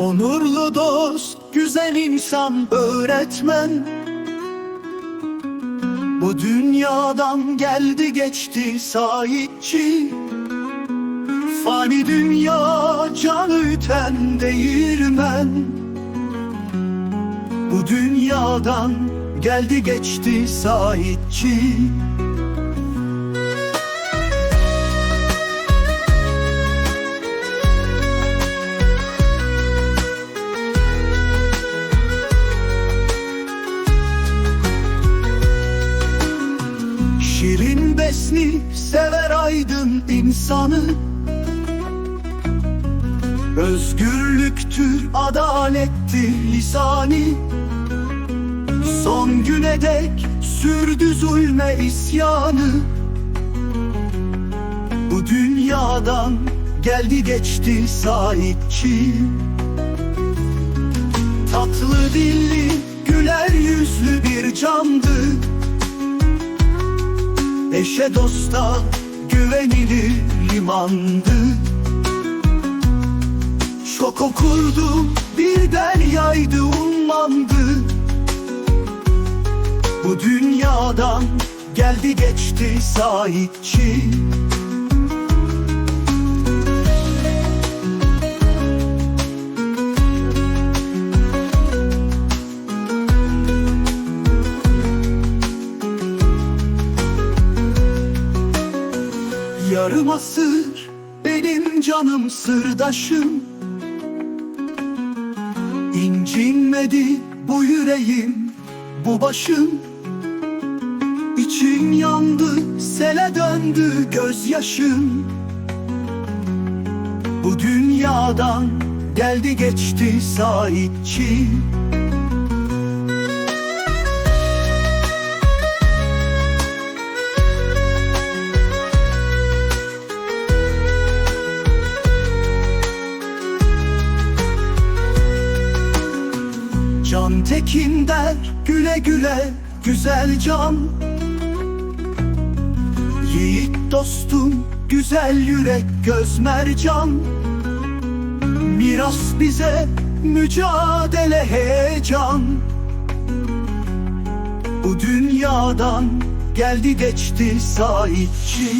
Doğru dost, güzel insan, öğretmen. Bu dünyadan geldi geçti sahipçi. Fani dünya canı üten değirmen. Bu dünyadan geldi geçti sahipçi Şirin besni sever aydın insanı. Özgürlüktür, adalettir lisani. Son güne dek sürdü zulme isyanı. Bu dünyadan geldi geçti sahipçi. Tatlı dilli, güler yüzlü bir candı Eşe dosta güvenilir limandı. Çok okurdu birden yaydı ummandı. Bu dünyadan geldi geçti sahipçi Yarım asır benim canım sırdaşım. İncinmedi bu yüreğim bu başım. İçim yandı sele döndü gözyaşım. Bu dünyadan geldi geçti sahipçi Can Tekin der güle güle güzel can. Yiğit dostum güzel yürek göz mercan. Miras bize mücadele heyecan. Bu dünyadan geldi geçti sahipçi